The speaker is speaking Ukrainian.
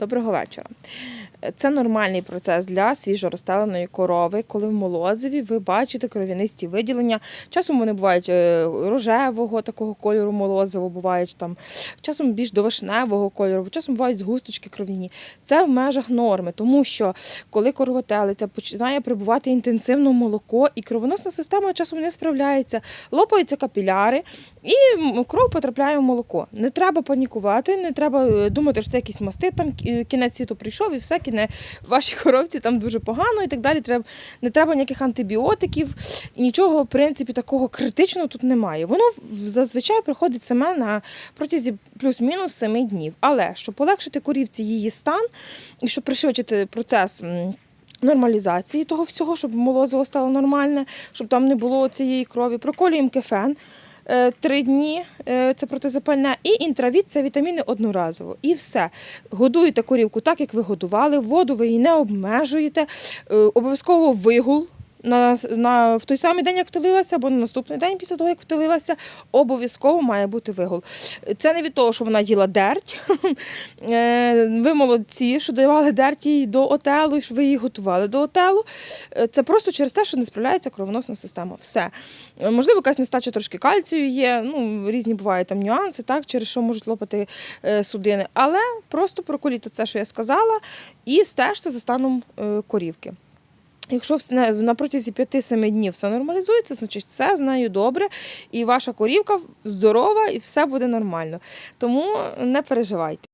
Доброго вечора. Це нормальний процес для свіжорозстеленої корови, коли в молозиві ви бачите кров'янисті виділення. Часом вони бувають е, рожевого такого кольору молозиво, бувають там, часом більш до вишневого кольору, часом бувають згусточки кров'яні. Це в межах норми, тому що коли коровотелиця починає прибувати інтенсивно молоко, і кровоносна система часом не справляється, лопаються капіляри, і кров потрапляє в молоко. Не треба панікувати, не треба е, думати, що це якісь масти, там кінець світу прийшов і все кіне вашій коровці там дуже погано і так далі. Треба, не треба ніяких антибіотиків, і нічого, в принципі, такого критичного тут немає. Воно зазвичай приходить саме на протязі плюс-мінус 7 днів. Але щоб полегшити корівці її стан і щоб пришвидшити процес. Нормалізації того всього, щоб молозиво стало нормальне, щоб там не було цієї крові. Проколюємо кефен три дні, е, це протизапальне, і інтравіт це вітаміни одноразово. І все. Годуєте корівку так, як ви годували, воду ви її не обмежуєте, е, обов'язково вигул. На, на, в той самий день, як втелилася, або на наступний день після того, як втелилася, обов'язково має бути вигул. Це не від того, що вона їла дерть. Е, Ви молодці, що давали дерть їй до отелу, і що ви її готували до отелу. Е, Це просто через те, що не справляється кровоносна система. Все. Можливо, якась нестача трошки кальцію є. Ну, різні бувають там нюанси, так, через що можуть лопати е, судини. Але просто проколіть це, що я сказала, і стежте за станом корівки. Якщо на, протязі 5-7 днів все нормалізується, значить все з нею добре, і ваша корівка здорова, і все буде нормально. Тому не переживайте.